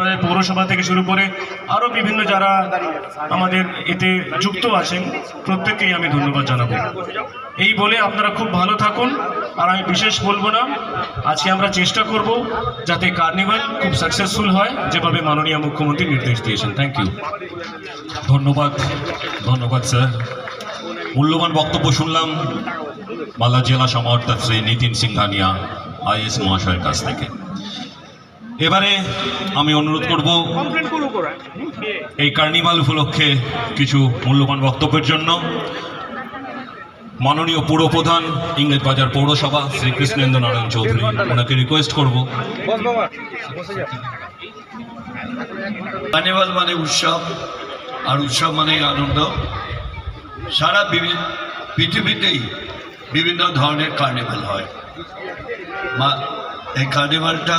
ইংরেজবাজার পৌরসভা থেকে শুরু করে আরও বিভিন্ন যারা আমাদের এতে যুক্ত আছেন, প্রত্যেককেই আমি ধন্যবাদ জানাব। এই বলে আপনারা খুব ভালো থাকুন, আর আমি বিশেষ বলব না, আজকে আমরা চেষ্টা করব যাতে কার্নিভাল খুব সাকসেসফুল হয়, যেভাবে মাননীয় মুখ্যমন্ত্রী নির্দেশ দিয়েছেন। থ্যাংক ইউ ধন্যবাদ ধন্যবাদ স্যার মূল্যবান বক্তব্য শুনলাম মালদা জেলা সমাহর্তা শ্রী নীতিন সিংহানিয়া, আইএস মহাশয়ের কাছ থেকে। এবারে আমি অনুরোধ করব এই কার্নিভাল উপলক্ষে কিছু মূল্যবান বক্তব্যের জন্য। মাননীয় পুরপ্রধান ইংরেজ বাজার পৌরসভা শ্রী কৃষ্ণেন্দ্র নারায়ণ চৌধুরী ওনাকে রিকোয়েস্ট করব। কার্নিভাল মানে উৎসব আর উৎসব মানে আনন্দ। সারা পৃথিবীতেই বিভিন্ন ধরনের কার্নিভাল হয়। এই কার্নিভালটা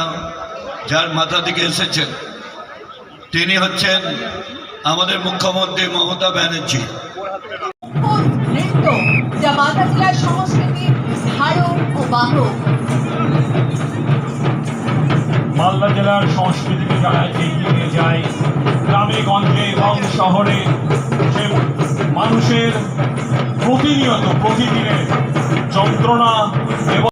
যার মাথা থেকে এসেছেন তিনি হচ্ছেন আমাদের মুখ্যমন্ত্রী মমতা ব্যানার্জি। যা মালদা জেলার সংস্কৃতির ধারক ও বাহক। মালদা জেলার সংস্কৃতিকে যারা এগিয়ে নিয়ে যায় গ্রামে গঞ্জে এবং শহরে সে মানুষের প্রতিনিয়ত প্রতিদিনের যন্ত্রণা এবং